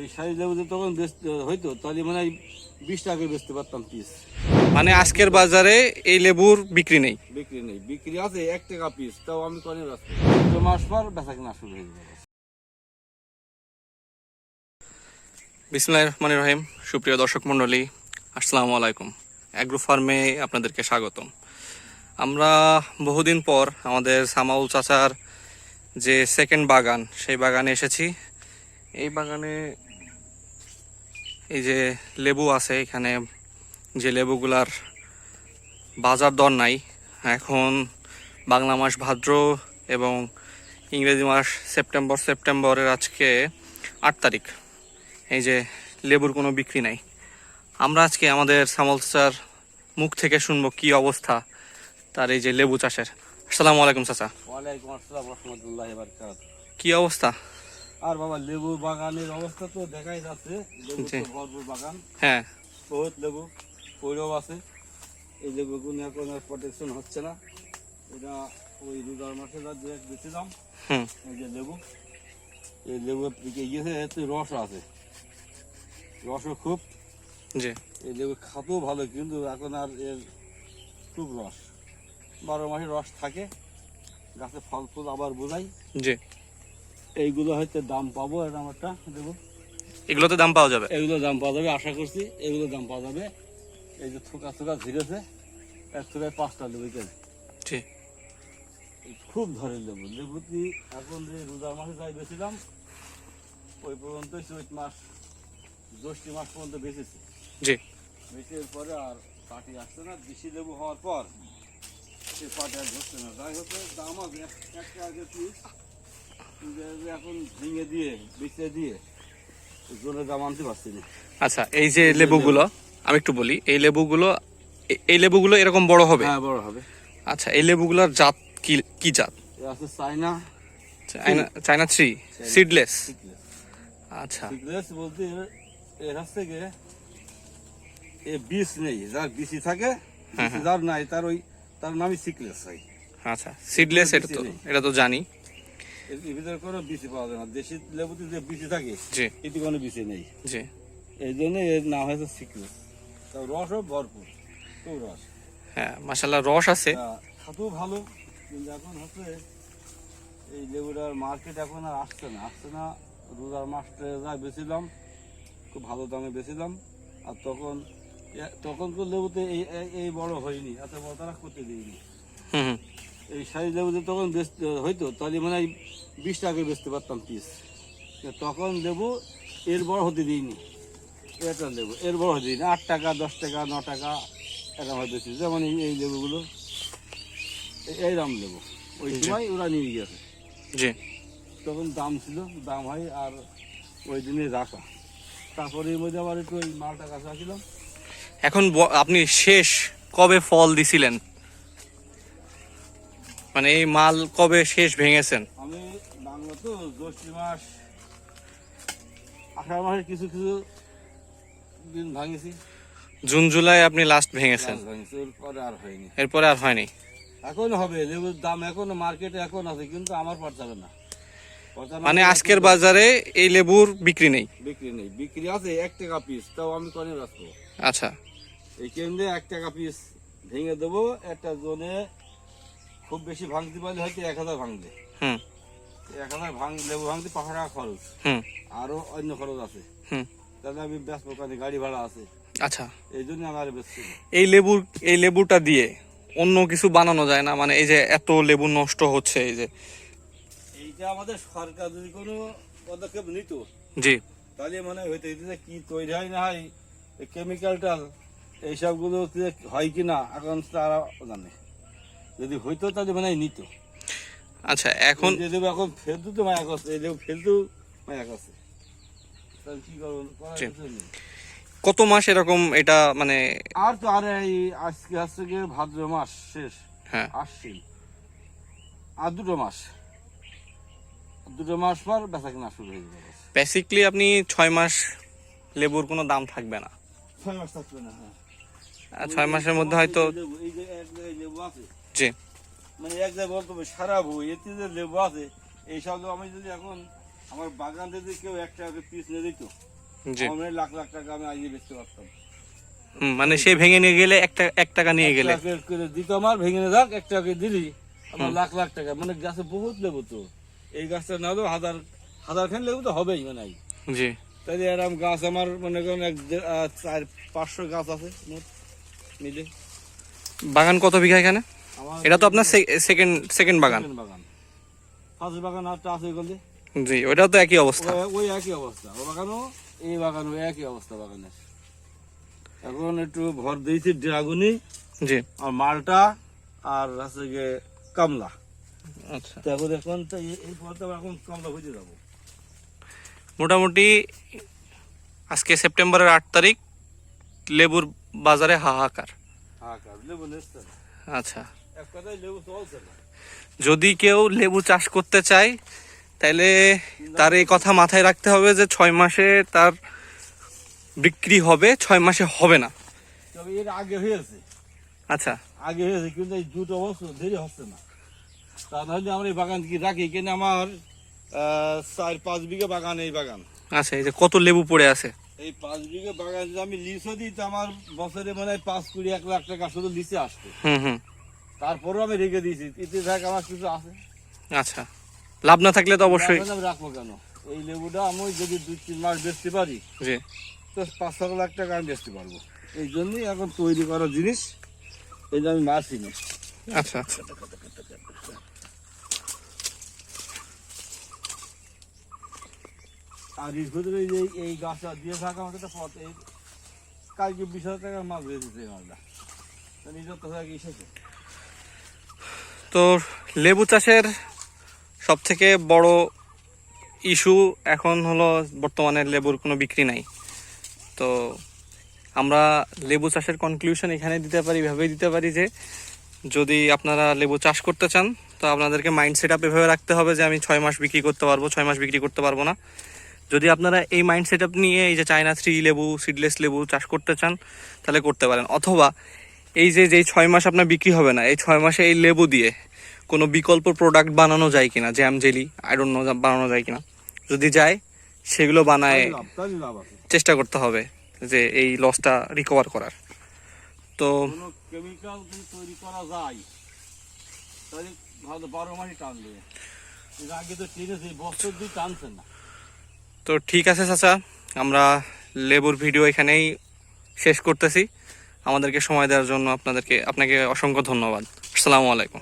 এই সাইজ লেবুতে তখন হয়তো তাহলে মানে বিশ টাকা বেচতে পারতাম পিস মানে আজকের বাজারে এই লেবুর বিক্রি নেই? বিক্রি নেই। বিক্রি আছে এক টাকা পিস তাও আমি কনে ব্যস্ত। মাস পর বেচা কিনা শুরু হয়ে যাবে। বিসমুল্লাহ রহমান রহিম। সুপ্রিয় দর্শক মণ্ডলী আসসালামু আলাইকুম। অ্যাগ্রো ফার্মে আপনাদেরকে স্বাগতম। আমরা বহুদিন পর আমাদের সামাউল চাচার যে সেকেন্ড বাগান সেই বাগানে এসেছি। এই বাগানে এই যে লেবু আছে এখানে যে লেবুগুলার বাজার দর নাই। এখন বাংলা মাস ভাদ্র এবং ইংরেজি মাস সেপ্টেম্বর সেপ্টেম্বরের আজকে আট তারিখ। এই যে লেবুর কোনো বিক্রি নাই। আমরা আজকে আমাদের সামলসার মুখ থেকে শুনব কি অবস্থা তার এই যে লেবু চাষের। আসসালামু আলাইকুম চাচা। ওয়ালাইকুম আসসালাম রহমতুল্লাহ কি অবস্থা? আর বাবা লেবু বাগানের অবস্থা তো দেখাই যাচ্ছে। ভরপুর বাগান। হ্যাঁ। বহুত লেবু পৈরব আছে। এই লেবুগুলো এখন আর প্রোটেকশন হচ্ছে না। এটা ওই রোজার মাসে হুম। এই যে লেবু। এই লেবু দিকে গিয়েছে এতে রস আছে। রসও খুব। জি। এই লেবু খাতেও ভালো কিন্তু এখন আর এর খুব রস। বারো মাসে রস থাকে। গাছে ফল ফুল আবার বোঝাই। জি। এইগুলো হয়তো দাম পাবো একটা লেবু এগুলোতে দাম পাওয়া যাবে? এগুলো দাম পাওয়া যাবে আশা করছি এগুলো দাম পাওয়া যাবে। এই যে থোকা থোকা ঝিরেছে এক থোকায় পাঁচটা জি। এই খুব ধরে লেবু। লেবুটি এখন যে রোজার মাসে যাই বেছিলাম ওই পর্যন্ত চৈত মাস জ্যৈষ্ঠী মাস পর্যন্ত বেঁচেছে। জি। বেঁচে পরে আর পাটি আসছে না বেশি লেবু হওয়ার পর সে পাটি আর ধরছে না। যাই হচ্ছে দাম আছে এক- আগে পিস এখন ভেঙে দিয়ে বেঁচে দিয়ে জোরে দাম আনতে পারছি না। আচ্ছা এই যে লেবুগুলো আমি একটু বলি এই লেবুগুলো এই লেবুগুলো এরকম বড় হবে? হ্যাঁ বড় হবে। আচ্ছা এই লেবুগুলোর জাত কি কি জাত? আছে চাইনা থ্রি সিডলেস আচ্ছা। সিকলেস বলতে এর- হচ্ছে এ বিষ নেই যার থাকে হ্যাঁ, বিষ যার নাই তার ওই তার নামই সিকলেস হয়। আচ্ছা সিডলেস এটা তো এটা তো জানি। এর ভিতরে কোনো বিসি পাওয়া যায় না। দেশি লেবুতে যে বিসি থাকে জি। এতে কোনো বিসি নেই। জি। এই জন্য এর নাম হয়েছে সিকলেস তার রসও ভরপুর খুব রস। হ্যাঁ মাসাল্লাহ রস আছে। খাতেও ভালো কিন্তু এখন হচ্ছে এই লেবুটার মার্কেট এখন আর আসছে না। আসছে না রোজার মাসটা যা বেছিলাম খুব ভালো দামে বেছিলাম আর তখন তখন তো লেবুতে এই বড় হয়নি এত বড় তারা করতে দিইনি হুম। এই সাইজ লেবুতে তখন বেচতে হয়তো তাহলে মানে বিশ টাকা বেচতে পারতাম পিস তখন লেবু এর বড় হতে দিইনি। এটা লেবু এর বড় হতে দিইনি। আট টাকা দশ টাকা ন টাকা এরকম হতে দিচ্ছি যেমন এই লেবুগুলো এইরকম লেবু ওই সময় ওরা নিয়ে গিয়েছে জি। তখন দাম ছিল দাম হয় আর ওই দিনে রাখা। তারপরে এর মধ্যে আবার একটু ওই মালটা কাছে রাখছিলাম এখন আপনি শেষ কবে ফল দিছিলেন? মানে এই মাল কবে শেষ ভেঙেছেন? আমি বাংলা তো জ্যৈষ্ঠ মাস আষাঢ় মাসের কিছু কিছু দিন ভাঙিছি। জুন জুলাই আপনি লাস্ট ভেঙেছেন। গাছ ভাঙিছি ওর পরে আর হয়নি। এরপরে আর হয়নি। এখন হবে লেবুর দাম এখনও মার্কেটে এখন আছে কিন্তু আমার পার যাবে না। মানে আজকের বাজারে এই লেবুর বিক্রি নেই? বিক্রি নেই। বিক্রি আছে এক টাকা পিস তাও আমি কনে ব্যস্ত আচ্ছা। এই কেন্দ্রে এক টাকা পিস ভেঙে দেবো একটা জোনে খুব বেশি ভাঙতে পারলে হয়তো এক হাজার ভাঙবে। হুম। এক হাজার ভাঙ লেবু ভাঙতে পাঁচশো টাকা খরচ। হুম। আরও অন্য খরচ আছে। হুম। তাহলে আমি ব্যস্ত গাড়ি ভাড়া আছে। আচ্ছা। এই জন্য আমার এই লেবুর এই লেবুটা দিয়ে অন্য কিছু বানানো যায় না? মানে এই যে এত লেবু নষ্ট হচ্ছে এই যে এইটা আমাদের সরকার যদি কোনো পদক্ষেপ নিত জি। তাহলে মনে হইতে যে কি তৈরি হয় না হয় কেমিক্যালটাল এইসবগুলো হয় কি না এখন তারা জানে। যদি হইতো তাহলে মানে নিত। আচ্ছা এখন যে দেবো এখন ফেলতু তো মায়া করছে এই দেবো ফেলতু মায়া করছে। তাহলে কি করব করার কিছু নেই। কত মাস এরকম এটা মানে আর তো আর এই আজকে আসছে গিয়ে ভাদ্র মাস শেষ হ্যাঁ। আশ্বিন। আর দুটো মাস। দুটো মাস পর বেচা কিনা শুরু হয়ে যাবে। বেসিকলি আপনি ছয় মাস লেবুর কোনো দাম থাকবে না। ছয় মাস থাকবে না হ্যাঁ। ছয় মাসের মধ্যে হয়তো এই যে লেবু আছে জি। মানে এক জায়গায় বলতে হবে সারা বই এতে যে লেবু আছে এই সব আমি যদি এখন আমার বাগান যদি কেউ এক টাকা পিস নিয়ে দিত জি। আমার লাখ লাখ টাকা আমি আজকে বেচতে পারতাম। মানে সে ভেঙে নিয়ে গেলে একটা এক টাকা নিয়ে গেলে। দিত আমার ভেঙে নিয়ে যাক এক টাকা দিলি আমার লাখ লাখ টাকা। মানে গাছে বহুত লেবু তো। এই গাছটা না হলেও হাজার হাজার খান লেবু তো হবেই মানে জি। তাহলে এরকম গাছ আমার মনে করেন এক চার পাঁচশো গাছ আছে মিলে। বাগান কত বিঘা এখানে? এটা তো আপনার সেকেন্ড সেকেন্ড বাগান। বাগান। ফার্স্ট বাগান আরটা আছে ওইখানে জি ওটাও তো একই অবস্থা। ওই- একই অবস্থা। ও বাগানও এই বাগানও একই অবস্থা বাগানের। এখন একটু ভর দিয়েছি ড্রাগনি জি। আর মালটা আর আছে গিয়ে কামলা। আচ্ছা। এখন এখন তো এই- ফলটা এখন কামলা বুঝে যাব। মোটামুটি আজকে সেপ্টেম্বরের আট তারিখ লেবুর বাজারে হাহাকার। হ্যাঁ কাজ লেবু আচ্ছা। যদি কেউ লেবু চাষ করতে চায় তাহলে তার এই কথা মাথায় রাখতে হবে যে ছয় মাসে তার বিক্রি হবে ছয় মাসে হবে না। তবে এর আগে হয়েছে। আচ্ছা। আগে হয়েছে কিন্তু এই দুটো বছর দেরি হচ্ছে না। তা নাহলে আমরা এই বাগান কি রাখি? কিন্তু আমার চার পাঁচ বিঘা বাগান এই বাগান। আচ্ছা এই যে কত লেবু পড়ে আছে? এই পাঁচ বিঘা বাগান যদি আমি লিচও দিই তো আমার বছরে মানে পাঁচ কুড়ি এক লাখ টাকা শুধু লিচে আসবে। হুম হুম। তারপরেও আমি রেখে দিয়েছি। ইতি থাক আমার কিছু আছে। আচ্ছা। লাভ না থাকলে তো অবশ্যই। আমি রাখব কেন? এই লেবুটা আমি যদি দুই তিন মাস বেচতে পারি জি। তো পাঁচ ছ লাখ টাকা আমি বেচতে পারব। এই জন্যই এখন তৈরি করা জিনিস এই যে আমি মারছি না আচ্ছা আচ্ছা। আর এর ভিতরে এই যে এই গাছটা দিয়ে থাকা আমাকে একটা পথ এই কালকে বিশ হাজার টাকার মাছ বেঁচেছে এই মাছটা তা নিজের কথা কি এসেছে তো লেবু চাষের সব থেকে বড় ইস্যু এখন হলো বর্তমানে লেবুর কোনো বিক্রি নাই। তো আমরা লেবু চাষের কনক্লুশন এখানে দিতে পারি, এভাবেই দিতে পারি যে যদি আপনারা লেবু চাষ করতে চান, তো আপনাদেরকে মাইন্ড সেট আপ এভাবে রাখতে হবে যে আমি ছয় মাস বিক্রি করতে পারব, ছয় মাস বিক্রি করতে পারব না। যদি আপনারা এই মাইন্ড সেট আপ নিয়ে এই যে চায়না থ্রি লেবু সিডলেস লেবু চাষ করতে চান, তাহলে করতে পারেন। অথবা এই যে যেই ছয় মাস আপনার বিক্রি হবে না এই ছয় মাসে এই লেবু দিয়ে কোনো বিকল্প প্রোডাক্ট বানানো যায় কিনা? জ্যাম জেলি আইডন নো বানানো যায় কিনা? যদি যায় সেগুলো বানায় আছে। চেষ্টা করতে হবে যে এই লসটা রিকভার করার। তো কেমিক্যাল তৈরি করা যায় তাহলে বারো আগে তো টেনেছে বছর টানছে না। তো ঠিক আছে চাচা আমরা লেবুর ভিডিও এখানেই শেষ করতেছি। আমাদেরকে সময় দেওয়ার জন্য আপনাদেরকে আপনাকে অসংখ্য ধন্যবাদ। আসসালামু আলাইকুম।